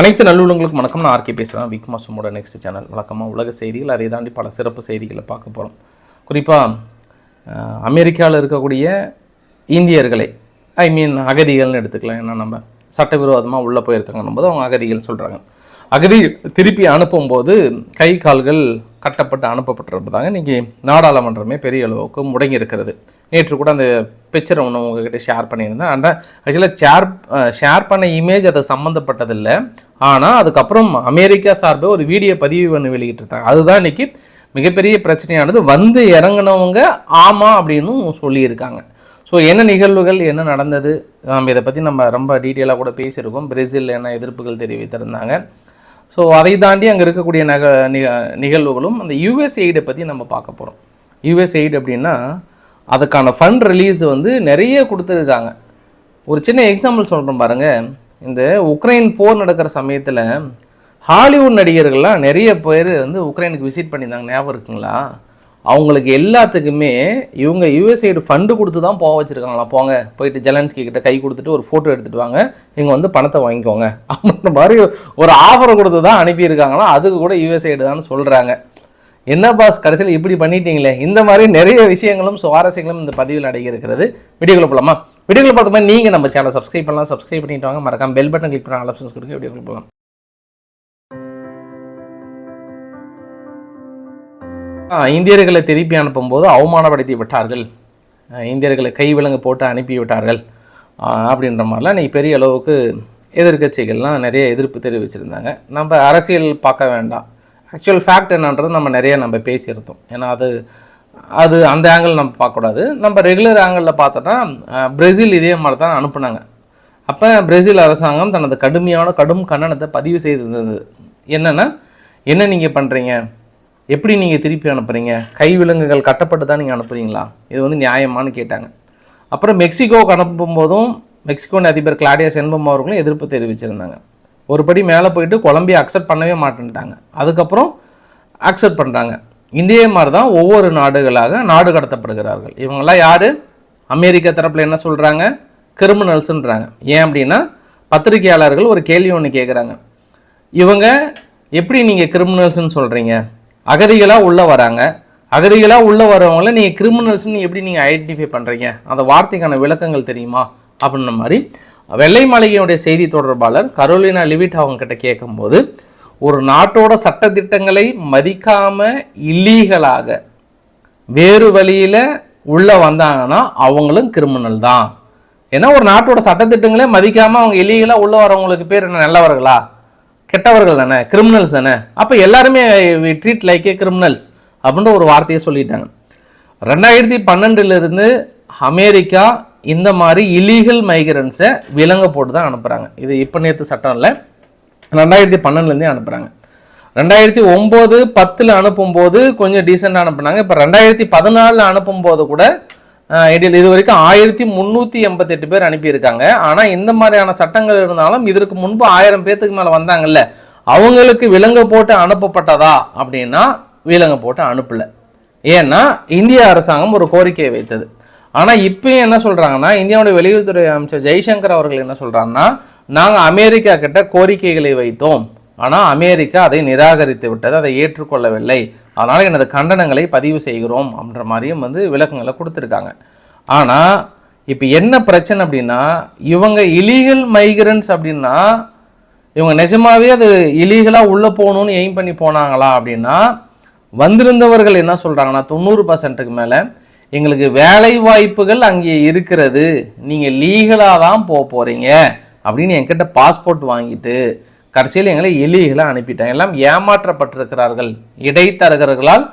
அனைத்து நல்லுள்ளங்களுக்கும் வணக்கம். நான் ஆர்கே பேசுகிறேன் விக் மாசமோட நெக்ஸ்ட் சேனல் வழக்கமாக உலக செய்திகள் அதை தாண்டி பல சிறப்பு செய்திகளை பார்க்க போகிறோம் குறிப்பாக அமெரிக்காவில் இருக்கக்கூடிய இந்தியர்களை ஐ மீன் அகதிகள்னு எடுத்துக்கலாம். ஏன்னா நம்ம சட்டவிரோதமாக உள்ளே போயிருக்காங்கன்னும் போது அவங்க அகதிகள் சொல்கிறாங்க அகதி திருப்பி அனுப்பும்போது கை கால்கள் கட்டப்பட்டு அனுப்பப்பட்டிருப்பதாங்க. இன்றைக்கி நாடாளுமன்றமே பெரிய அளவுக்கு முடங்கி இருக்கிறது நேற்று கூட அந்த பிக்சரை ஒன்று உங்ககிட்ட ஷேர் பண்ணியிருந்தேன். ஆனால் ஆக்சுவலாக ஷேர் ஷேர் பண்ண இமேஜ் அது சம்மந்தப்பட்டதில்லை ஆனால் அதுக்கப்புறம் அமெரிக்கா சார்பில் ஒரு வீடியோ பதிவு பண்ணி வெளியிட்டிருந்தாங்க அதுதான் இன்னைக்கு மிகப்பெரிய பிரச்சனையானது. வந்து இறங்குனவங்க ஆமாம் அப்படின்னு சொல்லியிருக்காங்க. ஸோ என்ன நிகழ்வுகள் என்ன நடந்தது நம்ம இதை பற்றி நம்ம ரொம்ப டீட்டெயிலாக கூட பேசியிருக்கோம். பிரேசிலில் என்ன எதிர்ப்புகள் தெரிவித்திருந்தாங்க. ஸோ அதை தாண்டி அங்கே இருக்கக்கூடிய நக நிக- நிகழ்வுகளும் அந்த யுஎஸ்எய்டை பற்றி நம்ம பார்க்க போகிறோம் யுஎஸ்எய்டு அப்படின்னா அதுக்கான ஃபண்ட் ரிலீஸ் வந்து நிறைய கொடுத்துருக்காங்க. ஒரு சின்ன எக்ஸாம்பிள் சொல்கிறோம் பாருங்க. இந்த உக்ரைன் போர் நடக்கிற சமயத்தில் ஹாலிவுட் நடிகர்கள்லாம் நிறைய பேர் வந்து உக்ரைனுக்கு விசிட் பண்ணியிருந்தாங்க. ஞாபகம் இருக்குங்களா? அவங்களுக்கு எல்லாத்துக்குமே இவங்க யூஎஸ்ஐடு ஃபண்டு கொடுத்து தான் போக வச்சுருக்காங்களா போங்க போயிட்டு ஜெலன்ஸ்கி கிட்ட கை கொடுத்துட்டு ஒரு ஃபோட்டோ எடுத்துகிட்டு வாங்க. நீங்கள் வந்து பணத்தை வாங்கிக்கோங்க. அப்படின்ற மாதிரி ஒரு ஆஃபரை கொடுத்து தான் அனுப்பியிருக்காங்களா அதுக்கு கூட யூஎஸ்ஐடு தான் சொல்கிறாங்க என்ன பாஸ் கடைசியில் இப்படி பண்ணிட்டீங்களே? இந்த மாதிரி நிறைய விஷயங்களும் சுவாரஸ்யங்களும் இந்த பதிவில் அடங்கியிருக்கிறது. வீடியோக்குள்ள போகலாமா வீடியோக்குள்ள பார்த்த மாதிரி நீங்கள் நம்ம சேனலை சப்ஸ்கிரைப் பண்ணலாம். சப்ஸ்கிரைப் பண்ணிட்டு வாங்க. மறக்காம பெல் பட்டன் கிளிக் பண்ண ஆப்ஷன்ஸ் கொடுங்க. வீடியோக்குள்ள போகலாம் இந்தியர்களை திருப்பி அனுப்பும்போது அவமானப்படுத்தி விட்டார்கள். இந்தியர்களை கை விலங்கு போட்டு அனுப்பி விட்டார்கள். அப்படின்ற மாதிரிலாம் நீ பெரிய அளவுக்கு எதிர்க்கட்சிகள்லாம் நிறைய எதிர்ப்பு தெரிவிச்சிருந்தாங்க. நம்ம அரசியல் பார்க்க வேண்டாம். ஆக்சுவல் ஃபேக்ட் என்னன்றது நம்ம நிறைய நம்ம பேசியிருந்தோம். ஏன்னா அது அது அந்த ஆங்கிள் நம்ம பார்க்கக்கூடாது. நம்ம ரெகுலர் ஆங்கிளில் பார்த்தோன்னா பிரேசில் இதே மாதிரி தான் அனுப்புனாங்க. அப்போ பிரேசில் அரசாங்கம் தனது கடுமையான கடும் கண்டனத்தை பதிவு செய்திருந்தது. என்னென்னா என்ன நீங்கள் பண்ணுறீங்க எப்படி நீங்கள் திருப்பி அனுப்புறீங்க? கை விலங்குகள் கட்டப்பட்டு தான் நீங்கள் அனுப்புறீங்களா? இது வந்து நியாயமான்னு கேட்டாங்க. அப்புறம் மெக்சிகோவுக்கு அனுப்பும் போதும் மெக்சிகோன் அதிபர் கிளாடியா சென்பம் அவர்களும் எதிர்ப்பு தெரிவிச்சிருந்தாங்க. ஒரு படி மேலே போயிட்டு கொலம்பியா அக்செப்ட் பண்ணவே மாட்டேன்ட்டாங்க. அதுக்கப்புறம் அக்செப்ட் பண்ணுறாங்க இதே மாதிரி தான் ஒவ்வொரு நாடுகளாக நாடு கடத்தப்படுகிறார்கள். இவங்கெல்லாம் யார்? அமெரிக்க தரப்பில் என்ன சொல்கிறாங்க கிரிமினல்ஸுன்றாங்க. ஏன் அப்படின்னா பத்திரிகையாளர்கள் ஒரு கேள்வி ஒன்று கேட்குறாங்க இவங்க எப்படி நீங்கள் கிரிமினல்ஸ்னு சொல்கிறீங்க அகதிகளாக உள்ளே வராங்க. அகதிகளாக உள்ளே வரவங்கள நீங்கள் கிரிமினல்ஸ்னு எப்படி நீங்கள் ஐடென்டிஃபை பண்ணுறீங்க அந்த வார்த்தைக்கான விளக்கங்கள் தெரியுமா? அப்படின்ற மாதிரி. வெள்ளை மாளிகையுடைய செய்தி தொடர்பாளர் கரோலினா லிவிட் அவங்க கிட்ட கேட்கும்போது ஒரு நாட்டோட சட்டத்திட்டங்களை மதிக்காம இல்லீகலாக வேறு வழியில் உள்ளே வந்தாங்கன்னா அவங்களும் கிரிமினல் தான். ஏன்னா ஒரு நாட்டோட சட்டத்திட்டங்களே மதிக்காமல் அவங்க இல்லீகலாக உள்ளே வரவங்களுக்கு பேர் என்ன? நல்லவர்களா? கெட்டவர்கள் தானே கிரிமினல்ஸ் தானே. அப்போ எல்லாருமே ட்ரீட் லைக் ஏ கிரிமினல்ஸ் அப்படின்ற ஒரு வார்த்தையை சொல்லிட்டாங்க. ரெண்டாயிரத்தி பன்னெண்டுலேருந்து அமெரிக்கா இந்த மாதிரி இலீகல் மைக்ரன்ஸை விலங்க போட்டு தான் அனுப்புகிறாங்க இது இப்போ நேற்று சட்டம் இல்லை. ரெண்டாயிரத்தி பன்னெண்டுலேருந்தே அனுப்புகிறாங்க ரெண்டாயிரத்தி ஒம்பது பத்தில் அனுப்பும்போது கொஞ்சம் டீசெண்டாக அனுப்புனாங்க. இப்போ ரெண்டாயிரத்தி பதினாலில் அனுப்பும்போது கூட இடையில இது வரைக்கும் ஆயிரத்தி முந்நூற்றி எண்பத்தெட்டு பேர் அனுப்பியிருக்காங்க. ஆனால் இந்த மாதிரியான சட்டங்கள் இருந்தாலும் இதற்கு முன்பு ஆயிரம் பேர்த்துக்கு மேலே வந்தாங்கல்ல அவங்களுக்கு விலங்கு போட்டு அனுப்பப்பட்டதா அப்படின்னா விலங்கு போட்டு அனுப்பல. ஏன்னா இந்திய அரசாங்கம் ஒரு கோரிக்கையை வைத்தது. ஆனால் இப்பயும் என்ன சொல்கிறாங்கன்னா இந்தியாவுடைய வெளியுறவுத்துறை அமைச்சர் ஜெய்சங்கர் அவர்கள் என்ன சொல்கிறாங்கன்னா நாங்கள் அமெரிக்கா கிட்ட கோரிக்கைகளை வைத்தோம். ஆனால் அமெரிக்கா அதை நிராகரித்து விட்டது அதை ஏற்றுக்கொள்ளவில்லை. அதனால் எனது கண்டனங்களை பதிவு செய்கிறோம் அப்படின்ற மாதிரியும் வந்து விளக்கங்களை கொடுத்துருக்காங்க. ஆனால் இப்போ என்ன பிரச்சனை அப்படின்னா இவங்க இலீகல் மைக்ரன்ஸ் அப்படின்னா இவங்க நிஜமாவே அது இலீகலாக உள்ளே போகணும்னு எய்ம் பண்ணி போனாங்களா அப்படின்னா வந்திருந்தவர்கள் என்ன சொல்கிறாங்கன்னா தொண்ணூறு பர்சன்ட்டுக்கு மேலே எங்களுக்கு வேலை வாய்ப்புகள் அங்கே இருக்கிறது. நீங்கள் லீகலாக தான் போக போகிறீங்க அப்படின்னு என்கிட்ட பாஸ்போர்ட் வாங்கிட்டு கடைசியில் எங்களை இல்லீகலாக அனுப்பிட்டாங்க. எல்லாம் ஏமாற்றப்பட்டிருக்கிறார்கள். இடைத்தரகர்களால்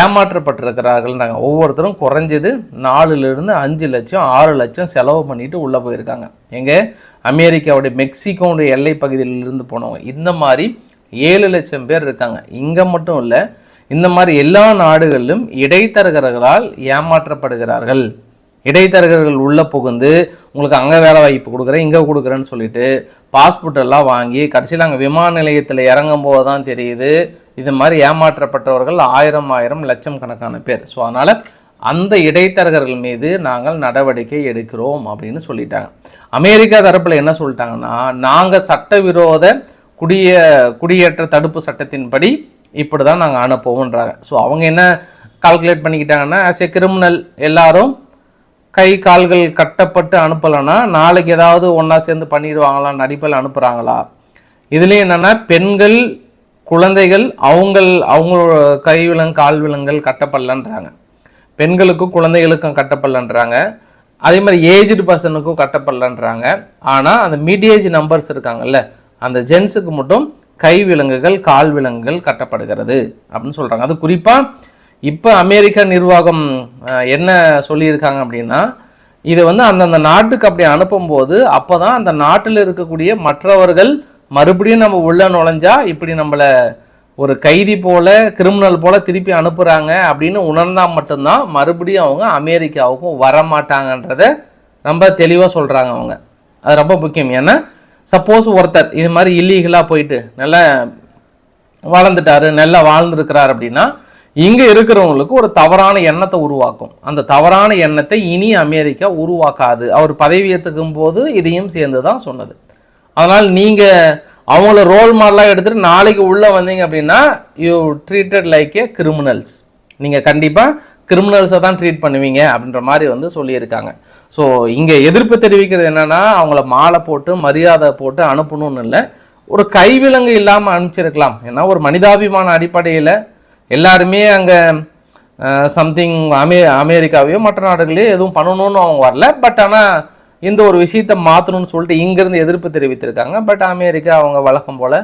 ஏமாற்றப்பட்டிருக்கிறார்கள்ன்றாங்க ஒவ்வொருத்தரும் குறைஞ்சது நாலுலேருந்து அஞ்சு லட்சம் ஆறு லட்சம் செலவு பண்ணிட்டு உள்ளே போயிருக்காங்க. எங்கே? அமெரிக்காவுடைய மெக்சிகோடைய எல்லை பகுதியிலிருந்து போனவங்க. இந்த மாதிரி ஏழு லட்சம் பேர் இருக்காங்க. இங்கே மட்டும் இல்லை இந்த மாதிரி எல்லா நாடுகளிலும் இடைத்தரகர்களால் ஏமாற்றப்படுகிறார்கள். இடைத்தரகர்கள் உள்ளே புகுந்து உங்களுக்கு அங்கே வேலை வாய்ப்பு கொடுக்குறேன் இங்கே கொடுக்குறேன்னு சொல்லிட்டு பாஸ்போர்ட் எல்லாம் வாங்கி கடைசியில் அங்கே விமான நிலையத்தில் இறங்கும் போது தான் தெரியுது. இது மாதிரி ஏமாற்றப்பட்டவர்கள் ஆயிரம் ஆயிரம் லட்சம் கணக்கான பேர். ஸோ அதனால் அந்த இடைத்தரகர்கள் மீது நாங்கள் நடவடிக்கை எடுக்கிறோம் அப்படின்னு சொல்லிட்டாங்க. அமெரிக்கா தரப்பில் என்ன சொல்லிட்டாங்கன்னா நாங்கள் சட்டவிரோத குடிய குடியேற்ற தடுப்பு சட்டத்தின்படி இப்படி தான் நாங்கள் அனுப்புவோன்றாங்க ஸோ அவங்க என்ன கால்குலேட் பண்ணிக்கிட்டாங்கன்னா ஆஸ் ஏ கிரிமினல் எல்லாரும் கை கால்கள் கட்டப்பட்டு அனுப்பலைன்னா நாளைக்கு ஏதாவது ஒன்றா சேர்ந்து பண்ணிடுவாங்களா நடிப்பில் அனுப்புகிறாங்களா இதுலேயும் என்னென்னா பெண்கள் குழந்தைகள் அவங்கள் அவங்களோட கை விலங்கு கால் விலங்குகள் கட்டப்படலன்றாங்க. பெண்களுக்கும் குழந்தைகளுக்கும் கட்டப்படலன்றாங்க. அதே மாதிரி ஏஜ்டு பர்சனுக்கும் கட்டப்படலன்றாங்க. ஆனால் அந்த மிட் ஏஜ் நம்பர்ஸ் இருக்காங்கல்ல அந்த ஜென்ஸுக்கு மட்டும் கை விலங்குகள் கால் விலங்குகள் கட்டப்படுகிறது அப்படின்னு சொல்கிறாங்க அது குறிப்பாக இப்போ அமெரிக்க நிர்வாகம் என்ன சொல்லியிருக்காங்க அப்படின்னா இதை வந்து அந்தந்த நாட்டுக்கு அப்படி அனுப்பும்போது அப்போ தான் அந்த நாட்டில் இருக்கக்கூடிய மற்றவர்கள் மறுபடியும் நம்ம உள்ள நுழைஞ்சா இப்படி நம்மளை ஒரு கைதி போல கிரிமினல் போல திருப்பி அனுப்புகிறாங்க அப்படின்னு உணர்ந்தா மட்டும்தான் மறுபடியும் அவங்க அமெரிக்காவுக்கும் வரமாட்டாங்கன்றத ரொம்ப தெளிவாக சொல்கிறாங்க அவங்க. அது ரொம்ப முக்கியம். ஏன்னா சப்போஸ் ஒருத்தர் இது மாதிரி இல்லீகலாக போயிட்டு நல்லா வளர்ந்துட்டாரு நல்லா வாழ்ந்துருக்கிறார் அப்படின்னா இங்கே இருக்கிறவங்களுக்கு ஒரு தவறான எண்ணத்தை உருவாக்கும். அந்த தவறான எண்ணத்தை இனி அமெரிக்கா உருவாக்காது. அவர் பதவியேற்றுக்கும் போது இதையும் சேர்ந்து தான் சொன்னது. அதனால் நீங்கள் அவங்கள ரோல் மாடலாக எடுத்துகிட்டு நாளைக்கு உள்ளே வந்தீங்க அப்படின்னா you treated like a criminals நீங்கள் கண்டிப்பாக கிரிமினல்ஸை தான் ட்ரீட் பண்ணுவீங்க அப்படின்ற மாதிரி வந்து சொல்லியிருக்காங்க. ஸோ இங்கே எதிர்ப்பு தெரிவிக்கிறது என்னென்னா அவங்கள மாலை போட்டு மரியாதை போட்டு அனுப்பணும்னு இல்லை. ஒரு கைவிலங்கு இல்லாமல் அனுப்பிச்சிருக்கலாம். ஏன்னா ஒரு மனிதாபிமான அடிப்படையில் எல்லாருமே அங்கே சம்திங் அமே அமெரிக்காவையோ மற்ற நாடுகளையோ எதுவும் பண்ணணும்னு அவங்க வரல. பட் ஆனால் இந்த ஒரு விஷயத்தை மாற்றணும்னு சொல்லிட்டு இங்கேருந்து எதிர்ப்பு தெரிவித்திருக்காங்க. பட் அமெரிக்கா அவங்க வழக்கம் போல்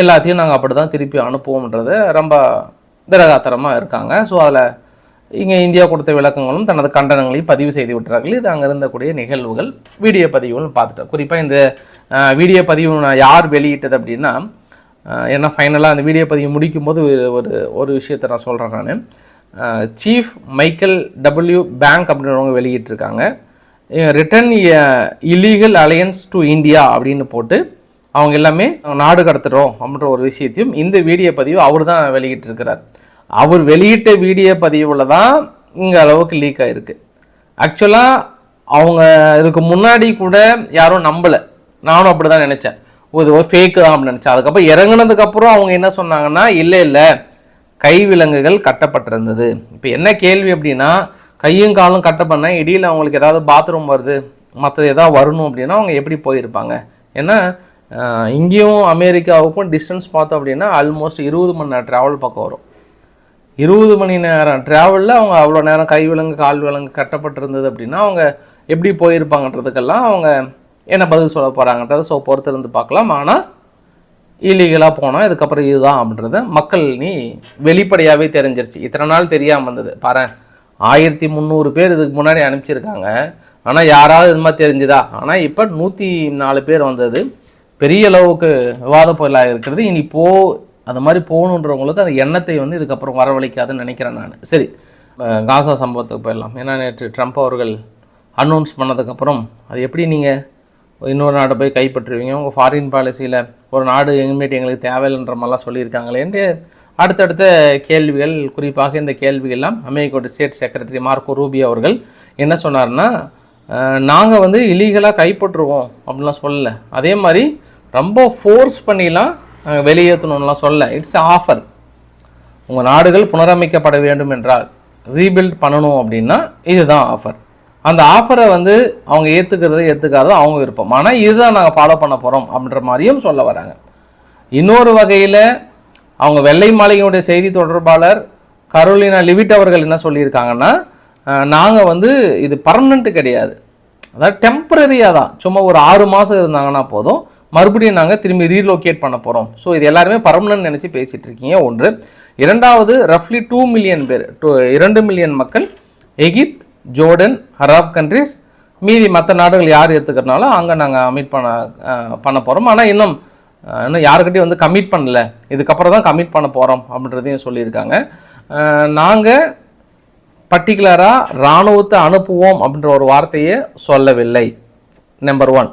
எல்லாத்தையும் நாங்கள் அப்படி தான் திருப்பி அனுப்புவோம்ன்றது ரொம்ப திரகாத்தரமாக இருக்காங்க. ஸோ அதில் இங்கே இந்தியா கொடுத்த விளக்கங்களும் தனது கண்டனங்களையும் பதிவு செய்து விட்டார்கள். இது அங்கே இருந்தக்கூடிய நிகழ்வுகள் வீடியோ பதிவுகள் பார்த்துட்டோம். குறிப்பாக இந்த வீடியோ பதிவு நான் யார் வெளியிட்டது அப்படின்னா ஏன்னா ஃபைனலாக அந்த வீடியோ பதிவு முடிக்கும் போது ஒரு- ஒரு விஷயத்த விஷயத்தை நான் சொல்கிறேன் நான். சீஃப் மைக்கேல் டபிள்யூ பேங்க் அப்படின்றவங்க வெளியிட்டிருக்காங்க. Return illegal alliance to India அப்படின்னு போட்டு அவங்க எல்லாமே நாடு கடத்துகிறோம் அப்படின்ற ஒரு விஷயத்தையும் இந்த வீடியோ பதிவு அவர் தான் வெளியிட்டிருக்கிறார். அவர் வெளியிட்ட வீடியோ பதிவில் தான் இங்கே அளவுக்கு லீக் ஆகிருக்கு ஆக்சுவலாக அவங்க இதுக்கு முன்னாடி கூட யாரும் நம்பலை. நானும் அப்படி தான் நினச்சேன். இது ஃபேக்கு தான் அப்படின்னு நினச்சேன். அதுக்கப்புறம் இறங்குனதுக்கப்புறம் அவங்க என்ன சொன்னாங்கன்னா இல்லை இல்லை கைவிலங்குகள் கட்டப்பட்டிருந்தது. இப்போ என்ன கேள்வி அப்படின்னா கையும் காலும் கட்ட பண்ண இடையில் அவங்களுக்கு ஏதாவது பாத்ரூம் வருது மற்றது ஏதாவது வரணும் அப்படின்னா அவங்க எப்படி போயிருப்பாங்க? ஏன்னா இங்கேயும் அமெரிக்காவுக்கும் டிஸ்டன்ஸ் பார்த்தோம் அப்படின்னா ஆல்மோஸ்ட் இருபது மணி நேரம் ட்ராவல் பக்கம் வரும். இருபது மணி நேரம் ட்ராவலில் அவங்க அவ்வளோ நேரம் கை விலங்கு கால் விலங்கு கட்டப்பட்டிருந்தது அப்படின்னா அவங்க எப்படி போயிருப்பாங்கன்றதுக்கெல்லாம் அவங்க என்ன பதில் சொல்ல போகிறாங்கன்றத ஸோ பொறுத்திருந்து பார்க்கலாம். ஆனால் இல்லீகலாக போனோம் இதுக்கப்புறம் இதுதான் அப்படின்றத மக்கள் நீ வெளிப்படையாகவே தெரிஞ்சிருச்சு. இத்தனை நாள் தெரியாமல் வந்தது. பாரு ஆயிரத்தி முந்நூறு பேர் இதுக்கு முன்னாடி அனுப்பிச்சிருக்காங்க. ஆனால் யாராவது இது மாதிரி தெரிஞ்சுதா? ஆனால் இப்போ நூற்றி நாலு பேர் வந்தது. பெரிய அளவுக்கு விவாத பொருளாக இருக்கிறது. இனி போ அது மாதிரி போகணுன்றவங்களுக்கு அந்த எண்ணத்தை வந்து இதுக்கப்புறம் வரவழைக்காதுன்னு நினைக்கிறேன் நான். சரி காசா சம்பவத்துக்கு போயிடலாம். ஏன்னா நேற்று ட்ரம்ப் அவர்கள் அனௌன்ஸ் பண்ணதுக்கப்புறம் அது எப்படி நீங்கள் இன்னொரு நாட்டை போய் கைப்பற்றுவீங்க. உங்கள் ஃபாரின் பாலிசியில் ஒரு நாடு எங்கேயுமேட்டு எங்களுக்கு தேவையில்லைன்ற மாதிரிலாம் சொல்லியிருக்காங்களே என்று அடுத்தடுத்த கேள்விகள் குறிப்பாக இந்த கேள்விகள்லாம் அமெரிக்கோட ஸ்டேட் செக்ரட்டரி மார்க்கோ ரூபி அவர்கள் என்ன சொன்னார்னா நாங்கள் வந்து இலீகலாக கைப்பற்றுவோம் அப்படின்லாம் சொல்லலை. அதே மாதிரி ரொம்ப ஃபோர்ஸ் பண்ணிலாம் நாங்கள் வெளியேற்றணும்லாம் சொல்லலை. இட்ஸ் ஆஃபர் உங்கள் நாடுகள் புனரமைக்கப்பட வேண்டும் என்றால் ரீபில்ட் பண்ணணும் அப்படின்னா இதுதான் ஆஃபர் அந்த ஆஃபரை வந்து அவங்க ஏற்றுக்கிறது ஏற்றுக்காதோ அவங்க விருப்பம். ஆனால் இதுதான் நாங்கள் ஃபாலோ பண்ண போகிறோம் அப்படின்ற மாதிரியும் சொல்ல வராங்க. இன்னொரு வகையில் அவங்க வெள்ளை மாளிகையுடைய செய்தி தொடர்பாளர் கரோலினா லிவிட் அவர்கள் என்ன சொல்லியிருக்காங்கன்னா நாங்கள் வந்து இது பர்மனண்ட்டு கிடையாது. அதாவது டெம்பரரியாக தான். சும்மா ஒரு ஆறு மாதம் இருந்தாங்கன்னா போதும். மறுபடியும் நாங்கள் திரும்பி ரீலோகேட் பண்ண போகிறோம் ஸோ இது எல்லாருமே பர்மனன்ட் நினச்சி பேசிகிட்டு இருக்கீங்க. ஒன்று. இரண்டாவது ரஃப்லி டூ மில்லியன் பேர் டூ இரண்டு மில்லியன் மக்கள் எகிப்த் ஜோர்டன் அரப் கண்ட்ரிஸ் மீதி மற்ற நாடுகள் யார் ஏற்றுக்கிறனாலும் அங்கே நாங்கள் அமிட் பண்ண பண்ண போகிறோம் ஆனால் இன்னும் இன்னும் யாருக்கிட்டையும் வந்து கமிட் பண்ணல. இதுக்கப்புறம் தான் கமிட் பண்ண போகிறோம் அப்படின்றதையும் சொல்லியிருக்காங்க. நாங்கள் பர்டிகுலராக இராணுவத்தை அனுப்புவோம் அப்படின்ற ஒரு வார்த்தையை சொல்லவில்லை. நம்பர் ஒன்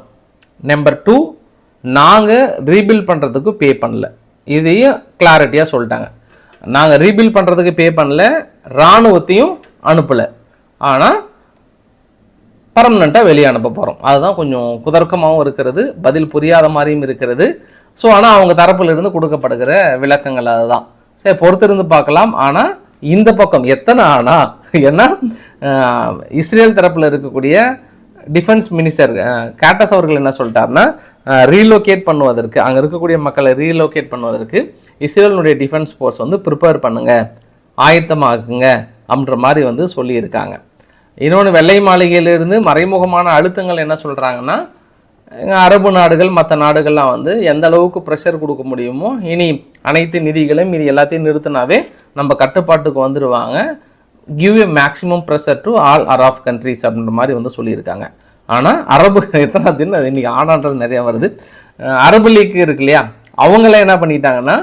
நம்பர் டூ நாங்கள் ரீபில் பண்ணுறதுக்கு பே பண்ணல. இதையும் கிளாரிட்டியாக சொல்லிட்டாங்க. நாங்கள் ரீபில் பண்ணுறதுக்கு பே பண்ணல இராணுவத்தையும் அனுப்பலை. ஆனால் பர்மனெண்ட்டாக வெளியே அனுப்ப போகிறோம் அதுதான் கொஞ்சம் குதர்க்கமாகவும் இருக்கிறது பதில் புரியாத மாதிரியும் இருக்கிறது. ஸோ ஆனால் அவங்க தரப்பிலிருந்து கொடுக்கப்படுகிற விளக்கங்கள் அதுதான். சரி பொறுத்திருந்து பார்க்கலாம். ஆனால் இந்த பக்கம் எத்தனை ஆனா ஏன்னா இஸ்ரேல் தரப்பில் இருக்கக்கூடிய டிஃபென்ஸ் மினிஸ்டர் கேட்டஸ் அவர்கள் என்ன சொல்லிட்டாருன்னா ரீலோகேட் பண்ணுவதற்கு அங்கே இருக்கக்கூடிய மக்களை ரீலோகேட் பண்ணுவதற்கு இஸ்ரேலினுடைய டிஃபென்ஸ் ஃபோர்ஸ் வந்து ப்ரிப்பேர் பண்ணுங்க ஆயத்தமாக்குங்க அப்படின்ற மாதிரி வந்து சொல்லியிருக்காங்க. இன்னொன்று வெள்ளை மாளிகையிலிருந்து மறைமுகமான அழுத்தங்கள் என்ன சொல்கிறாங்கன்னா அரபு நாடுகள் மற்ற நாடுகள்லாம் வந்து எந்த அளவுக்கு ப்ரெஷர் கொடுக்க முடியுமோ இனி அனைத்து நிதிகளையும் இது எல்லாத்தையும் நிறுத்தினாவே நம்ம கட்டுப்பாட்டுக்கு வந்துடுவாங்க give a maximum pressure to all Arab countries அப்படின்ற மாதிரி வந்து சொல்லியிருக்காங்க. ஆனால் அரபு எத்தனை தின் அது இன்றைக்கி ஆனான்றது நிறையா வருது. அரபு லீக் இருக்கு இல்லையா? அவங்கள என்ன பண்ணிட்டாங்கன்னா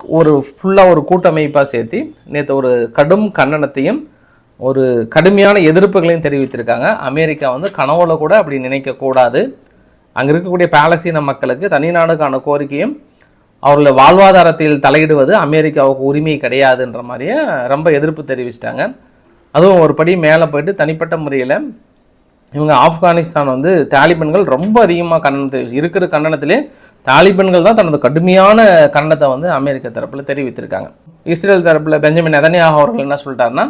ஒரு ஃபுல்லாக ஒரு கூட்டமைப்பாக சேர்த்து நேற்று ஒரு கடும் கண்டனத்தையும் ஒரு கடுமையான எதிர்ப்புகளையும் தெரிவித்திருக்காங்க. அமெரிக்கா வந்து கனவுல கூட அப்படி நினைக்கக்கூடாது அங்கே இருக்கக்கூடிய பாலஸ்தீன மக்களுக்கு தனிநாடுக்கான கோரிக்கையும் அவர்களோட வாழ்வாதாரத்தில் தலையிடுவது அமெரிக்காவுக்கு உரிமை கிடையாதுன்ற மாதிரியே ரொம்ப எதிர்ப்பு தெரிவிச்சிட்டாங்க. அதுவும் ஒரு படி மேலே போயிட்டு தனிப்பட்ட முறையில் இவங்க ஆப்கானிஸ்தான் வந்து தாலிபன்கள் ரொம்ப அதிகமாக கண்டனத்தை இருக்கிற கண்டனத்திலே தாலிபன்கள் தான் தனது கடுமையான கண்டனத்தை வந்து அமெரிக்க தரப்பில் தெரிவித்திருக்காங்க. இஸ்ரேல் தரப்பில் பெஞ்சமின் நெதன்யாகு அவர்கள் என்ன சொல்லிட்டாருன்னா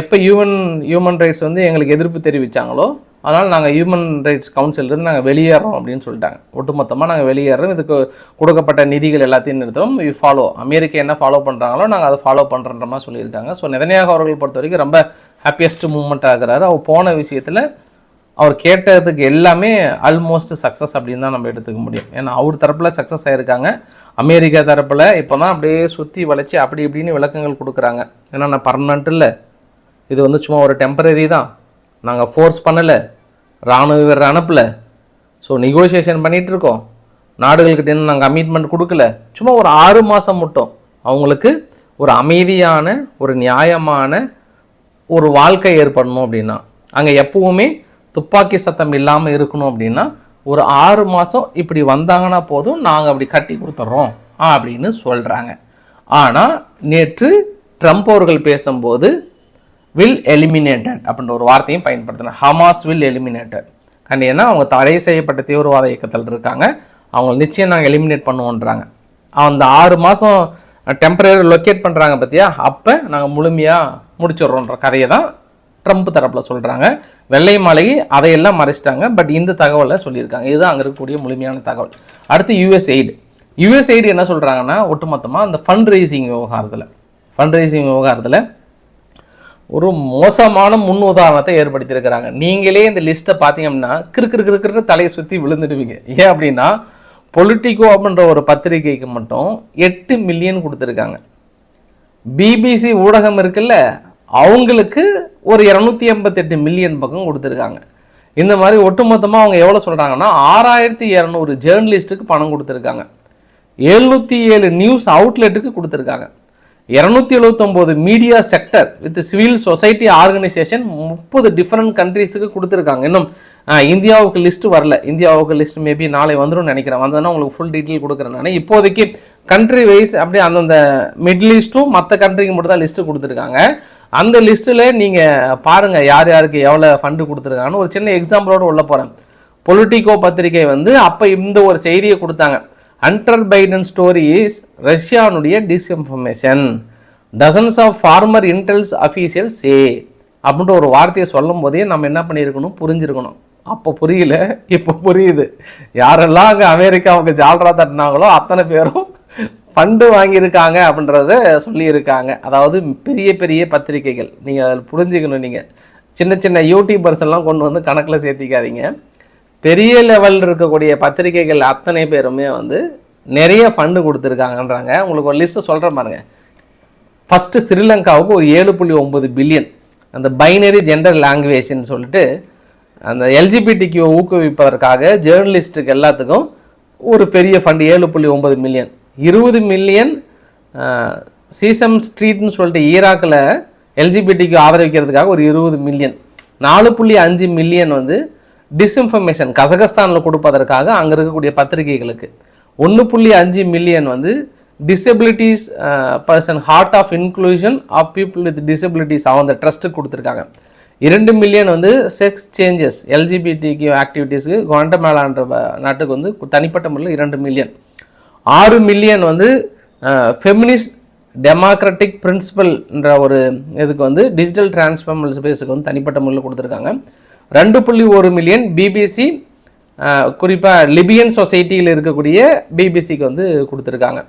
எப்போ ஹியூமன் ஹியூமன் ரைட்ஸ் வந்து எங்களுக்கு எதிர்ப்பு தெரிவித்தாங்களோ அதனால் நாங்கள் ஹியூமன் ரைட்ஸ் கவுன்சிலிருந்து நாங்கள் வெளியேறோம் அப்படின்னு சொல்லிட்டாங்க. ஒட்டுமொத்தமாக நாங்கள் வெளியேறோம். இதுக்கு கொடுக்கப்பட்ட நிதிகள் எல்லாத்தையும் நிறுத்தவும் வி ஃபாலோ அமெரிக்கா என்ன ஃபாலோ பண்ணுறாங்களோ நாங்கள் அதை ஃபாலோ பண்ணுறன்ற மாதிரி சொல்லியிருக்காங்க. ஸோ நிதனையாக அவர்கள் பொறுத்த வரைக்கும் ரொம்ப ஹாப்பியஸ்ட் மூமெண்ட் ஆகிறாரு அவர் போன விஷயத்தில் அவர் கேட்டதுக்கு எல்லாமே ஆல்மோஸ்ட் சக்ஸஸ் அப்படின்னு தான் நம்ம எடுத்துக்க முடியும். ஏன்னா அவர் தரப்பில் சக்ஸஸ் ஆகிருக்காங்க அமெரிக்கா தரப்பில் இப்போ தான் அப்படியே சுற்றி வளைச்சி அப்படி இப்படின்னு விளக்கங்கள் கொடுக்குறாங்க. ஏன்னா நான் பர்மனண்ட் இல்லை. இது வந்து சும்மா ஒரு டெம்பரரி தான். நாங்கள் ஃபோர்ஸ் பண்ணலை. ராணுவ வீரர் அனுப்பலை. ஸோ நெகோசியேஷன் பண்ணிகிட்டு இருக்கோம் நாடுகள்கிட்ட இன்னும் நாங்கள் கமிட்மெண்ட் கொடுக்கல. சும்மா ஒரு ஆறு மாதம் மட்டும். அவங்களுக்கு ஒரு அமைதியான ஒரு நியாயமான ஒரு வாழ்க்கை ஏற்படணும் அப்படின்னா அங்கே எப்பவுமே துப்பாக்கி சத்தம் இல்லாமல் இருக்கணும் அப்படின்னா ஒரு ஆறு மாதம் இப்படி வந்தாங்கன்னா போதும் நாங்கள் அப்படி கட்டி கொடுத்துட்றோம் அப்படின்னு சொல்கிறாங்க ஆனால் நேற்று ட்ரம்ப் அவர்கள் பேசும்போது வில் எலிமினேட்டட் அப்படின்ற ஒரு வார்த்தையும் பயன்படுத்தினார் ஹமாஸ் வில் எலிமினேட்டட் கண்டி ஏன்னா அவங்க தடை செய்யப்பட்ட தீவிரவாத இயக்கத்தில் இருக்காங்க. அவங்க நிச்சயம் நாங்கள் எலிமினேட் பண்ணுவோன்றாங்க. அந்த ஆறு மாதம் டெம்பரரி லொக்கேட் பண்ணுறாங்க பார்த்தியா அப்போ நாங்கள் முழுமையாக முடிச்சிடுறோன்ற கதையை தான் ட்ரம்ப் தரப்பில் சொல்கிறாங்க வெள்ளை மாளிகை அதையெல்லாம் மறைச்சிட்டாங்க. பட் இந்த தகவலை சொல்லியிருக்காங்க. இதுதான் அங்கே இருக்கக்கூடிய முழுமையான தகவல். அடுத்து யுஎஸ்எய்டு யுஎஸ்எய்டு என்ன சொல்கிறாங்கன்னா ஒட்டுமொத்தமாக அந்த ஃபண்ட் ரைசிங் விவகாரத்தில் ஃபண்ட் ரைசிங் விவகாரத்தில் ஒரு மோசமான முன் உதாரணத்தை ஏற்படுத்தியிருக்கிறாங்க. நீங்களே இந்த லிஸ்ட்டை பார்த்தீங்கன்னா அப்படின்னா கிறுக்கு கிறுக்கு தலையை சுற்றி விழுந்துடுவீங்க. ஏன் அப்படின்னா பொலிட்டிகோ அப்படின்ற ஒரு பத்திரிகைக்கு மட்டும் எட்டு மில்லியன் கொடுத்துருக்காங்க. பிபிசி ஊடகம் இருக்குல்ல அவங்களுக்கு ஒரு இரநூத்தி எண்பத்தெட்டு மில்லியன் பக்கம் கொடுத்துருக்காங்க. இந்த மாதிரி ஒட்டுமொத்தமாக அவங்க எவ்வளோ சொல்கிறாங்கன்னா ஆறாயிரத்தி இரநூறு ஜேர்னலிஸ்ட்டுக்கு பணம் கொடுத்துருக்காங்க. எழுநூற்றி ஏழு நியூஸ் அவுட்லெட்டுக்கு கொடுத்துருக்காங்க. இரநூத்தி எழுபத்தொம்போது media sector with civil society organisation முப்பது டிஃப்ரெண்ட் கண்ட்ரீஸுக்கு கொடுத்துருக்காங்க. இன்னும் இந்தியாவுக்கு லிஸ்ட் வரல. இந்தியாவுக்கு லிஸ்ட் மேபி நாளை வந்துடும் நினைக்கிறேன். வந்ததுன்னா உங்களுக்கு ஃபுல் டீட்டெயில் கொடுக்குறேன் நான். இப்போதைக்கு கண்ட்ரி வைஸ் அப்படியே அந்தந்த மிடில் ஈஸ்ட்டும் மற்ற கண்ட்ரிக்கு மட்டும் தான் லிஸ்ட்டு கொடுத்துருக்காங்க. அந்த லிஸ்ட்டில் நீங்கள் பாருங்கள் யார் யாருக்கு எவ்வளோ ஃபண்டு கொடுத்துருக்காங்கன்னு. ஒரு சின்ன எக்ஸாம்பிளோடு உள்ள போகிறேன் பொலிட்டிகோ பத்திரிகை வந்து அப்போ இந்த ஒரு செய்தியை கொடுத்தாங்க. Hunter Biden story is ரஷ்யானுடைய disinformation dozens of former intels official say அப்படின்ற ஒரு வார்த்தையை சொல்லும் போதே நம்ம என்ன பண்ணியிருக்கணும்? புரிஞ்சிருக்கணும். அப்போ புரியல இப்போ புரியுது. யாரெல்லாம் அங்கே அமெரிக்காவுக்கு ஜால்ரா தட்டினாங்களோ அத்தனை பேரும் ஃபண்டு வாங்கியிருக்காங்க அப்படின்றத சொல்லியிருக்காங்க. அதாவது பெரிய பெரிய பத்திரிகைகள். நீங்கள் அதில் புரிஞ்சுக்கணும் நீங்கள் சின்ன சின்ன யூடியூபர்ஸ் எல்லாம் கொண்டு வந்து கணக்கில் சேர்த்திக்காதீங்க. பெரிய லெவலில் இருக்கக்கூடிய பத்திரிகைகள் அத்தனை பேருமே வந்து நிறைய ஃபண்டு கொடுத்துருக்காங்கன்றாங்க. உங்களுக்கு ஒரு லிஸ்ட்டு சொல்கிறேன் பாருங்க. ஃபஸ்ட்டு ஸ்ரீலங்காவுக்கு ஒரு ஏழு புள்ளி ஒம்பது பில்லியன் அந்த பைனரி ஜெண்டர் லாங்குவேஜ்னு சொல்லிட்டு அந்த எல்ஜிபிடிக்கு ஊக்குவிப்பதற்காக ஜேர்னலிஸ்ட்டுக்கு எல்லாத்துக்கும் ஒரு பெரிய ஃபண்டு ஏழு புள்ளி ஒம்பது மில்லியன் இருபது மில்லியன் சீசம் ஸ்ட்ரீட்னு சொல்லிட்டு ஈராக்கில் எல்ஜிபிடிக்கு ஆதரவிக்கிறதுக்காக ஒரு இருபது மில்லியன் நாலு புள்ளி அஞ்சு மில்லியன் வந்து டிஸ்இன்ஃபர்மேஷன் கசகஸ்தானில் கொடுப்பதற்காக அங்கே இருக்கக்கூடிய பத்திரிகைகளுக்கு ஒன்று புள்ளி அஞ்சு மில்லியன் வந்து disabilities person heart of inclusion of people with disabilities அவங்க ட்ரஸ்ட்டுக்கு கொடுத்துருக்காங்க. இரண்டு மில்லியன் வந்து செக்ஸ் சேஞ்சஸ் எல்ஜிபிடிக்கு ஆக்டிவிட்டீஸ்க்கு குவாண்டமேலான்ற நாட்டுக்கு வந்து தனிப்பட்ட முறையில் இரண்டு மில்லியன் ஆறு மில்லியன் வந்து ஃபெமினிஸ்ட் டெமோக்ராட்டிக் பிரின்சிபல்ன்ற ஒரு இதுக்கு வந்து டிஜிட்டல் டிரான்ஸ்ஃபார்மல் ஸ்பேஸுக்கு வந்து தனிப்பட்ட முறையில் கொடுத்துருக்காங்க. ரெண்டு புள்ளி ஒரு மில்லியன் பிபிசி குறிப்பாக லிபியன் சொசைட்டியில் இருக்கக்கூடிய பிபிசிக்கு வந்து கொடுத்துருக்காங்க.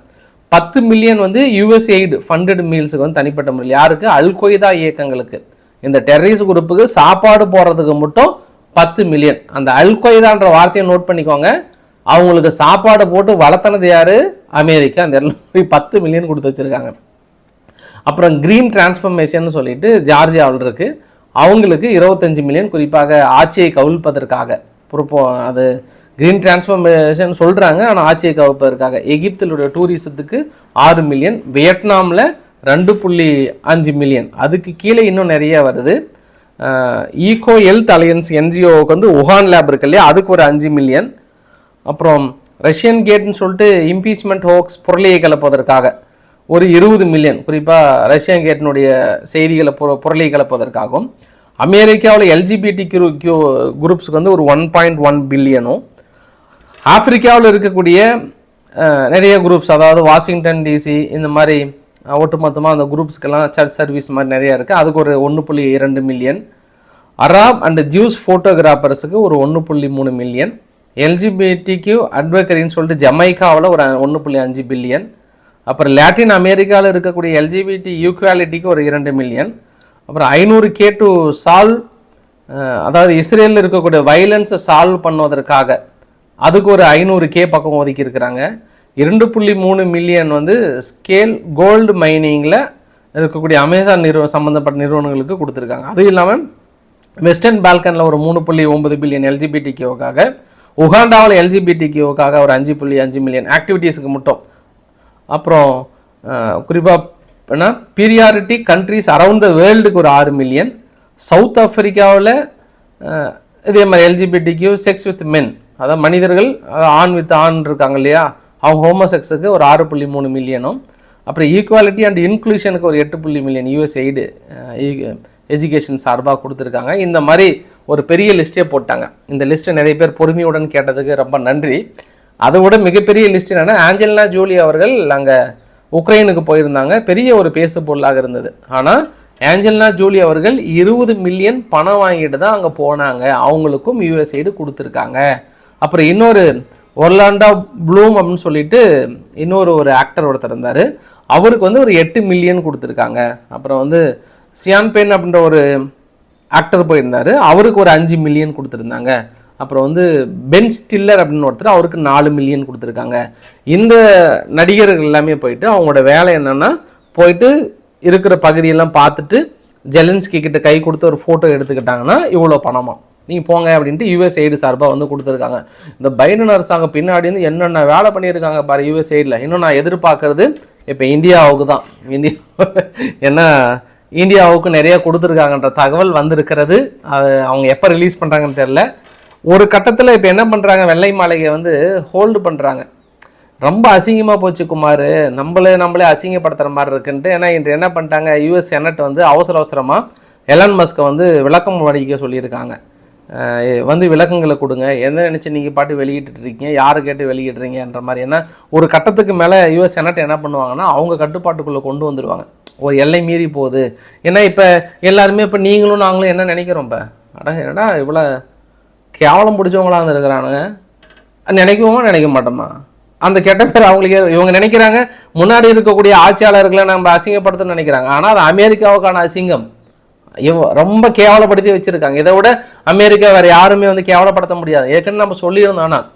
பத்து மில்லியன் வந்து யுஎஸ்எய்டு ஃபண்டட் மீல்ஸுக்கு வந்து தனிப்பட்ட முறையில். யாருக்கு? அல்கொய்தா இயக்கங்களுக்கு. இந்த டெரரிஸ் குரூப்புக்கு சாப்பாடு போடுறதுக்கு மட்டும் பத்து மில்லியன் அந்த அல்கொய்தான்ற வார்த்தையை நோட் பண்ணிக்கோங்க. அவங்களுக்கு சாப்பாடு போட்டு வளர்த்தனது யார்? அமெரிக்கா. அந்த பத்து மில்லியன் கொடுத்து வச்சுருக்காங்க. அப்புறம் க்ரீன் டிரான்ஸ்ஃபர்மேஷன் சொல்லிட்டு ஜார்ஜியாவில் இருக்குது அவங்களுக்கு இருபத்தஞ்சி மில்லியன் குறிப்பாக ஆட்சியை கவிழ்ப்பதற்காக. பொறுப்போ அது க்ரீன் டிரான்ஸ்ஃபர்மேஷன் சொல்கிறாங்க ஆனால் ஆட்சியை கவிழ்ப்பதற்காக. எகிப்திலுடைய டூரிசத்துக்கு ஆறு மில்லியன் வியட்நாமில் ரெண்டு புள்ளி அஞ்சு மில்லியன் அதுக்கு கீழே இன்னும் நிறைய வருது. ஈகோ ஹெல்த் அலையன்ஸ் என்ஜிஓவுக்கு வந்து உஹான் லேப் இருக்கு இல்லையா? அதுக்கு ஒரு அஞ்சு மில்லியன் அப்புறம் ரஷ்யன் கேட்னு சொல்லிட்டு இம்பீச்மெண்ட் ஹோக்ஸ் பொருளையை கலப்பதற்காக ஒரு இருபது மில்லியன் குறிப்பாக ரஷ்யன் கேட்டினுடைய செய்திகளை பொ பொருளை கலப்பதற்காகவும் அமெரிக்காவில் எல்ஜிபிடி கியூ கியூ குரூப்ஸுக்கு வந்து ஒரு ஒன் பாயிண்ட் ஒன் பில்லியனும் ஆப்பிரிக்காவில் இருக்கக்கூடிய நிறைய குரூப்ஸ் அதாவது வாஷிங்டன் டிசி இந்த மாதிரி ஒட்டுமொத்தமாக அந்த குரூப்ஸ்க்கெல்லாம் சர்ச் சர்வீஸ் மாதிரி நிறையா இருக்குது அதுக்கு ஒரு ஒன்று புள்ளி இரண்டு மில்லியன் அராப் அண்ட் ஜூஸ் ஃபோட்டோகிராஃபர்ஸுக்கு ஒரு ஒன்று புள்ளி மூணு மில்லியன் எல்ஜிபிடிக்யூ அட்வொகரின்னு சொல்லிட்டு ஜமைக்காவில் ஒரு ஒன்று புள்ளி அஞ்சு பில்லியன் அப்புறம் லாட்டின் அமெரிக்காவில் இருக்கக்கூடிய எல்ஜிபிடி ஈக்குவாலிட்டிக்கு ஒரு இரண்டு மில்லியன் அப்புறம் ஐநூறு கே டு சால்வ் அதாவது இஸ்ரேலில் இருக்கக்கூடிய வைலன்ஸை சால்வ் பண்ணுவதற்காக அதுக்கு ஒரு ஐநூறு கே பக்கம் ஒதுக்கி இருக்கிறாங்க. இரண்டு புள்ளி மூணு மில்லியன் வந்து ஸ்கேல் கோல்டு மைனிங்கில் இருக்கக்கூடிய அமேசான் நிறுவனம் சம்மந்தப்பட்ட நிறுவனங்களுக்கு கொடுத்துருக்காங்க. அது இல்லாமல் வெஸ்டர்ன் பால்கனில் ஒரு மூணு புள்ளி ஒன்பது பில்லியன் எல்ஜிபிடி கியோக்காக உகாண்டாவில் எல்ஜிபிடி கியோக்காக ஒரு அஞ்சு புள்ளி அஞ்சு மில்லியன் ஆக்டிவிட்டீஸுக்கு மட்டும் அப்புறம் குறிப்பாக பீரியாரிட்டி கண்ட்ரிஸ் அரவுண்ட் த வேர்ல்டுக்கு ஒரு ஆறு மில்லியன் சவுத் ஆஃப்ரிக்காவில் இதே மாதிரி எல்ஜிபிடிக்கு செக்ஸ் வித் மென் அதாவது மனிதர்கள் அதாவது ஆண் வித் ஆண் இருக்காங்க இல்லையா? அவங்க ஹோமோசெக்ஸுக்கு ஒரு ஆறு புள்ளி மூணு மில்லியனும் அப்புறம் ஈக்குவாலிட்டி அண்ட் இன்க்ளூஷனுக்கு ஒரு எட்டு புள்ளி மில்லியன் யூஎஸ் எய்டு எஜுகேஷன் சார்பாக கொடுத்துருக்காங்க. இந்த மாதிரி ஒரு பெரிய லிஸ்ட்டே போட்டாங்க. இந்த லிஸ்ட்டை நிறைய பேர் பொறுமையுடன் கேட்டதுக்கு ரொம்ப நன்றி. அதை விட மிகப்பெரிய லிஸ்ட் என்னென்னா ஆஞ்சலினா ஜூலி அவர்கள் அங்கே உக்ரைனுக்கு போயிருந்தாங்க. பெரிய ஒரு பேசு பொருளாக இருந்தது. ஆனால் ஆஞ்சலினா ஜூலி அவர்கள் இருபது மில்லியன் பணம் வாங்கிட்டு தான் அங்கே போனாங்க. அவங்களுக்கும் யூஎஸ்ஐடு கொடுத்துருக்காங்க. அப்புறம் இன்னொரு ஒர்லாண்டா ப்ளூம் அப்படின்னு சொல்லிட்டு இன்னொரு ஒரு ஆக்டர் ஒருத்தர் இருந்தார். அவருக்கு வந்து ஒரு எட்டு மில்லியன் கொடுத்துருக்காங்க. அப்புறம் வந்து சியான் பென் அப்படின்ற ஒரு ஆக்டர் போயிருந்தாரு. அவருக்கு ஒரு அஞ்சு மில்லியன் கொடுத்துருந்தாங்க. அப்புறம் வந்து பென் ஸ்டில்லர் அப்படின்னு ஒருத்தர் அவருக்கு நாலு மில்லியன் கொடுத்துருக்காங்க. இந்த நடிகர்கள் எல்லாமே போயிட்டு அவங்களோட வேலை என்னென்னா போயிட்டு இருக்கிற பகுதியெல்லாம் பார்த்துட்டு ஜெலன்ஸ்கி கிட்ட கை கொடுத்து ஒரு ஃபோட்டோ எடுத்துக்கிட்டாங்கன்னா இவ்வளோ பணமா? நீங்கள் போங்க அப்படின்ட்டு யுஎஸ்ஐடு சார்பாக வந்து கொடுத்துருக்காங்க. இந்த பைடன் அரசாங்கம் பின்னாடி வந்து என்னென்ன வேலை பண்ணியிருக்காங்க பாரு யூஎஸ் யுஎஸ்ஐடில் இன்னும் நான் எதிர்பார்க்கறது இப்போ இந்தியாவுக்கு தான். இந்தியா ஏன்னா இந்தியாவுக்கு நிறையா கொடுத்துருக்காங்கன்ற தகவல் வந்திருக்கிறது. அது அவங்க எப்போ ரிலீஸ் பண்ணுறாங்கன்னு தெரில ஒரு கட்டத்தில் இப்போ என்ன பண்ணுறாங்க வெள்ளை மாளிகை வந்து ஹோல்டு பண்ணுறாங்க ரொம்ப அசிங்கமாக போச்சு குமார். நம்மளே நம்மளே அசிங்கப்படுத்துகிற மாதிரி இருக்குன்ட்டு ஏன்னா இன்று என்ன பண்ணிட்டாங்க? யூஎஸ் செனட் வந்து அவசர அவசரமாக எலன் மஸ்கை வந்து விளக்கம் வடிக்க சொல்லியிருக்காங்க. வந்து விளக்கங்களை கொடுங்க. எந்த நினச்சி நீங்கள் பாட்டு வெளியிட்டு இருக்கீங்க? யாரை கேட்டு வெளியிடுறீங்கன்ற மாதிரி. ஏன்னா ஒரு கட்டத்துக்கு மேலே யூஎஸ் செனட் என்ன பண்ணுவாங்கன்னா அவங்க கட்டுப்பாட்டுக்குள்ளே கொண்டு வந்துடுவாங்க ஒரு எல்லை மீறி போகுது. ஏன்னா இப்போ எல்லாருமே இப்போ நீங்களும் நாங்களும் என்ன நினைக்கிறோம் இப்போ? அட என்னடா இவ்வளோ கேவலம் பிடிச்சவங்களா வந்து இருக்கிறானுங்க நினைக்குவோமா? நினைக்க மாட்டோமா? அந்த கெட்ட பேர் அவங்களுக்கு இவங்க நினைக்கிறாங்க முன்னாடி இருக்கக்கூடிய ஆட்சியாளர்களை நம்ம அசிங்கப்படுத்தணும்னு நினைக்கிறாங்க. ஆனால் அது அமெரிக்காவுக்கான அசிங்கம். இவ ரொம்ப கேவலப்படுத்தி வச்சுருக்காங்க. இதை விட அமெரிக்கா வேறு யாருமே வந்து கேவலப்படுத்த முடியாது. ஏற்கனவே நம்ம சொல்லியிருந்தோம். ஆனால்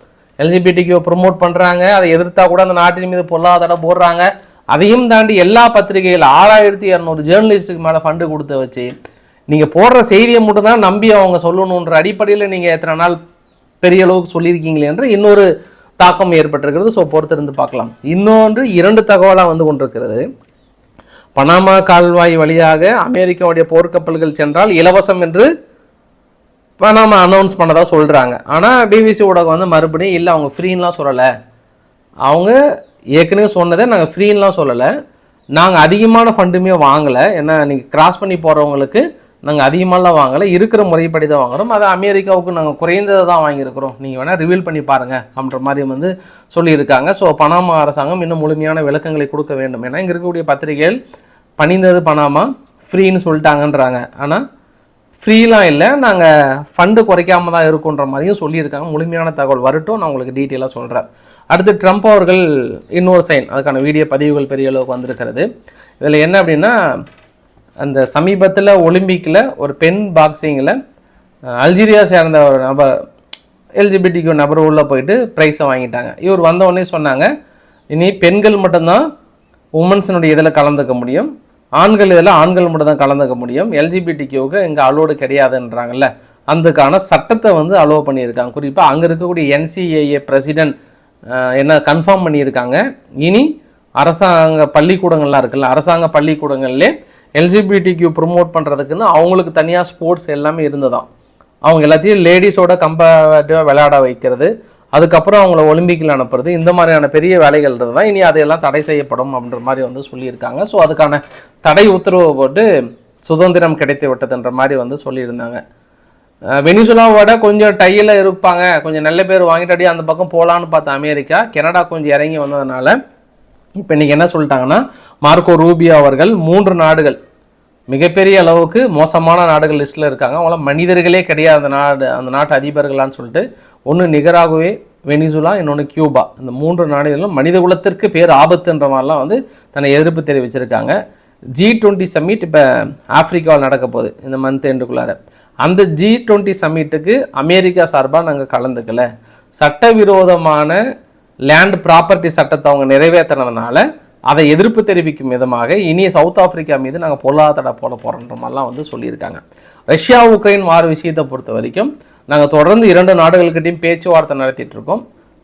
எல்ஜிபிடிக்கு ப்ரொமோட் பண்ணுறாங்க அதை எதிர்த்தா கூட அந்த நாட்டின் மீது பொருளாதார போடுறாங்க. அதையும் தாண்டி எல்லா பத்திரிகையில் ஆறாயிரத்தி இரநூறு ஜேர்னலிஸ்ட்டுக்கு மேலே ஃபண்டு கொடுத்து வச்சு நீங்கள் போடுற செய்தியை மட்டும் தான் நம்பி அவங்க சொல்லணுன்ற அடிப்படையில் நீங்கள் எத்தனை நாள் பெரிய அளவுக்கு சொல்லியிருக்கீங்களே என்று இன்னொரு தாக்கம் ஏற்பட்டிருக்கிறது. ஸோ பொறுத்திருந்து பார்க்கலாம். இன்னொன்று இரண்டு தகவலாக வந்து கொண்டிருக்கிறது. பனாமா கால்வாய் வழியாக அமெரிக்காவுடைய போர்க்கப்பல்கள் சென்றால் இலவசம் என்று பனாமா அனௌன்ஸ் பண்ணதாக சொல்கிறாங்க ஆனால் பிபிசி ஊடகம் வந்து மறுபடியும் இல்லை அவங்க ஃப்ரீன்லாம் சொல்லலை. அவங்க ஏற்கனவே சொன்னதை நாங்கள் ஃப்ரீன்லாம் சொல்லலை. நாங்கள் அதிகமான ஃபண்டுமே வாங்கலை. ஏன்னா நீங்கள் கிராஸ் பண்ணி போகிறவங்களுக்கு நாங்கள் அதிகமாகலாம் வாங்கலை. இருக்கிற முறைப்படி தான் வாங்குறோம். அதை அமெரிக்காவுக்கு நாங்கள் குறைந்ததை தான் வாங்கியிருக்கிறோம். நீங்கள் வேணால் ரிவீல் பண்ணி பாருங்கள் அப்படின்ற மாதிரி வந்து சொல்லியிருக்காங்க. ஸோ பனாமா அரசாங்கம் இன்னும் முழுமையான விளக்கங்களை கொடுக்க வேண்டும். ஏன்னா இங்கே இருக்கக்கூடிய பத்திரிகைகள் பணிந்தது பனாமா ஃப்ரீன்னு சொல்லிட்டாங்கன்றாங்க. ஆனால் ஃப்ரீலாம் இல்லை. நாங்கள் ஃபண்டு குறைக்காம தான் இருக்குன்ற மாதிரியும் சொல்லியிருக்காங்க. முழுமையான தகவல் வரட்டும். நான் உங்களுக்கு டீட்டெயிலாக சொல்கிறேன் அடுத்து ட்ரம்ப் அவர்கள் இன்னொரு சைன் அதுக்கான வீடியோ பதிவுகள் பெரிய அளவுக்கு வந்திருக்கிறது. இதில் என்ன அப்படின்னா அந்த சமீபத்தில் ஒலிம்பிக்கில் ஒரு பெண் பாக்ஸிங்கில் அல்ஜீரியா சேர்ந்த ஒரு நபர் எல்ஜிபிடிக்கு நபர் உள்ளே போயிட்டு ப்ரைஸை வாங்கிட்டாங்க. இவர் வந்தவொடனே சொன்னாங்க இனி பெண்கள் மட்டும்தான் உமன்ஸினுடைய இதில் கலந்துக்க முடியும். ஆண்கள் இதில் ஆண்கள் மட்டும் தான் கலந்துக்க முடியும். எல்ஜிபிடிக்கு இங்கே அலோடு கிடையாதுன்றாங்கல்ல. அதுக்கான சட்டத்தை வந்து அலோவ் பண்ணியிருக்காங்க. குறிப்பாக அங்கே இருக்கக்கூடிய என்சிஏஏ பிரசிடென்ட் என்ன கன்ஃபார்ம் பண்ணியிருக்காங்க. இனி அரசாங்க பள்ளிக்கூடங்கள்லாம் இருக்குல்ல அரசாங்க பள்ளிக்கூடங்கள்லேயே எல்ஜிபிடி கியூ ப்ரொமோட் பண்ணுறதுக்குன்னு அவங்களுக்கு தனியாக ஸ்போர்ட்ஸ் எல்லாமே இருந்ததாம் அவங்க எல்லாத்தையும் லேடிஸோட கம்பேட்டிவாக விளையாட வைக்கிறது அதுக்கப்புறம் அவங்கள ஒலிம்பிக்கில் அனுப்புறது இந்த மாதிரியான பெரிய வேலைகள் இருந்தால் இனி அதையெல்லாம் தடை செய்யப்படும் அப்படின்ற மாதிரி வந்து சொல்லியிருக்காங்க. ஸோ அதுக்கான தடை உத்தரவு போட்டு சுதந்திரம் கிடைத்து விட்டதுன்ற மாதிரி வந்து சொல்லியிருந்தாங்க. வெனிசுலாவோட கொஞ்சம் டையில் இருப்பாங்க. கொஞ்சம் நல்ல பேர் வாங்கிட்டு அப்படியே அந்த பக்கம் போகலான்னு பார்த்த அமெரிக்கா. கனடா கொஞ்சம் இறங்கி வந்ததுனால இப்போ இன்றைக்கி என்ன சொல்லிட்டாங்கன்னா மார்க்கோ ரூபியோ அவர்கள் மூன்று நாடுகள் மிகப்பெரிய அளவுக்கு மோசமான நாடுகள் லிஸ்ட்டில் இருக்காங்க. அவங்களாம் மனிதர்களே கிடையாது அந்த நாடு அந்த நாட்டு அதிபர்களான்னு சொல்லிட்டு ஒன்று நிகராகவே வெனிசுலா இன்னொன்று கியூபா. இந்த மூன்று நாடுகளும் மனித குலத்திற்கு பேர் ஆபத்துன்ற மாதிரிலாம் வந்து தன்னை எதிர்ப்பு தெரிவிச்சிருக்காங்க. ஜி டுவெண்ட்டி சம்மிட் இப்போ ஆஃப்ரிக்காவில் நடக்க போகுது இந்த மந்த் எண்டுக்குள்ளார. அந்த ஜி டுவெண்ட்டி சம்மிட்டுக்கு அமெரிக்கா சார்பாக நாங்கள் கலந்துக்கல. சட்டவிரோதமான லேண்ட் ப்ராப்பர்ட்டி சட்டத்தை அவங்க நிறைவேற்றினதுனால அதை எதிர்ப்பு தெரிவிக்கும் விதமாக இனி சவுத் ஆப்பிரிக்கா மீது நாங்கள் பொருளாதார தடை போட போகிறோன்ற மாதிரிலாம் வந்து சொல்லியிருக்காங்க. ரஷ்யா உக்ரைன் வார் விஷயத்தை பொறுத்த வரைக்கும் நாங்கள் தொடர்ந்து இரண்டு நாடுகள்கிட்டையும் பேச்சுவார்த்தை நடத்திட்டு இருக்கோம்.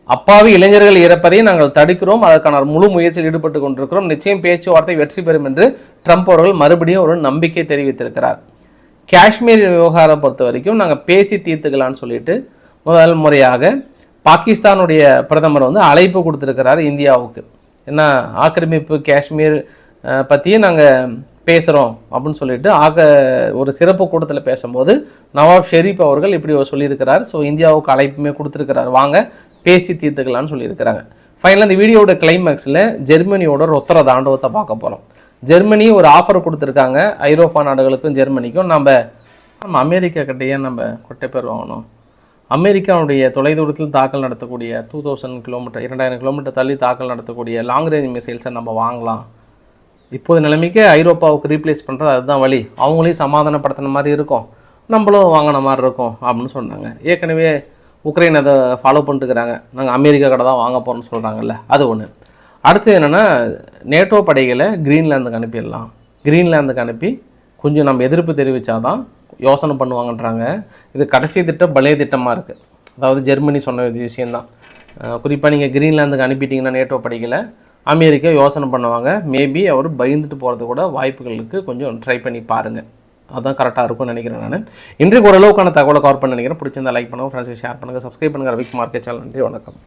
அப்பாவி இளைஞர்கள் இறப்பதை நாங்கள் தடுக்கிறோம். அதற்கான முழு முயற்சியில் ஈடுபட்டு கொண்டிருக்கிறோம். நிச்சயம் பேச்சுவார்த்தை வெற்றி பெறும் என்று ட்ரம்ப் அவர்கள் மறுபடியும் ஒரு நம்பிக்கை தெரிவித்திருக்கிறார். காஷ்மீர் விவகாரம் பொறுத்த வரைக்கும் நாங்கள் பேசி தீர்த்துக்கலாம்னு சொல்லிட்டு முதல் முறையாக பாகிஸ்தானுடைய பிரதமர் வந்து அழைப்பு கொடுத்துருக்கிறார் இந்தியாவுக்கு. என்ன ஆக்கிரமிப்பு காஷ்மீர் பற்றியே பற்றியும் நாங்கள் பேசுகிறோம் அப்படின்னு சொல்லிட்டு ஆக ஒரு சிறப்பு கூட்டத்தில் பேசும்போது நவாப் ஷெரீப் அவர்கள் இப்படி சொல்லியிருக்கிறார். ஸோ இந்தியாவுக்கு அழைப்புமே கொடுத்துருக்கிறார். வாங்க பேசி தீர்த்துக்கலாம்னு சொல்லியிருக்கிறாங்க. ஃபைனலாக இந்த வீடியோட கிளைமேக்ஸில் ஜெர்மனியோட ரொத்தர தாண்டவத்தை பார்க்க போகிறோம் ஜெர்மனி ஒரு ஆஃபர் கொடுத்துருக்காங்க. ஐரோப்பா நாடுகளுக்கும் ஜெர்மனிக்கும். நம்ம நம்ம அமெரிக்கா கிட்டேயே நம்ம கொட்டை பேர் வாங்கணும். அமெரிக்காவுடைய தொலைதூரத்தில் தாக்கல் நடத்தக்கூடிய டூ தௌசண்ட் கிலோமீட்டர் இரண்டாயிரம் கிலோமீட்டர் தள்ளி தாக்கல் நடத்தக்கூடிய லாங் ரேஞ்ச் மிசைல்ஸை நம்ம வாங்கலாம். இப்போது நிலைமைக்கு ஐரோப்பாவுக்கு ரீப்ளேஸ் பண்ணுறது அதுதான் வழி. அவங்களையும் சமாதானப்படுத்தின மாதிரி இருக்கும். நம்மளும் வாங்கின மாதிரி இருக்கும் அப்படின்னு சொன்னாங்க. ஏற்கனவே உக்ரைன் அதை ஃபாலோ பண்ணிட்டுக்கிறாங்க நாங்கள் அமெரிக்கா கடை தான் வாங்க போகிறோம்னு சொல்கிறாங்கல்ல அது ஒன்று அடுத்து என்னென்னா நேட்டோ படைகளை கிரீன்லாந்துக்கு அனுப்பிடலாம். கிரீன்லாந்துக்கு அனுப்பி கொஞ்சம் நம்ம எதிர்ப்பு தெரிவித்தாதான் யோசனை பண்ணுவாங்கன்றாங்க. இது கடைசி திட்டம் பழைய திட்டமாக இருக்குது அதாவது ஜெர்மனி சொன்ன இது விஷயந்தான் குறிப்பாக நீங்கள் க்ரீன்லாந்துக்கு அனுப்பிட்டீங்கன்னா நேட்டோ படிக்கலை. அமெரிக்கா யோசனை பண்ணுவாங்க. மேபி அவர் பயந்துட்டு போகிறது கூட வாய்ப்புகளுக்கு கொஞ்சம் ட்ரை பண்ணி பாருங்கள் அதான் கரெக்டாக இருக்கும்னு நினைக்கிறேன் நான். இன்றைக்கு ஓரளவுக்கான தகவலை கவர் பண்ண நினைக்கிறேன். பிடிச்சிருந்தா லைக் பண்ணுங்கள் ஃப்ரெண்ட்ஸுக்கு ஷேர் பண்ணுங்கள் சப்ஸ்கிரைப் பண்ணுங்கள் ரவிக் மார்க்கெட் சேனல் நன்றி வணக்கம்.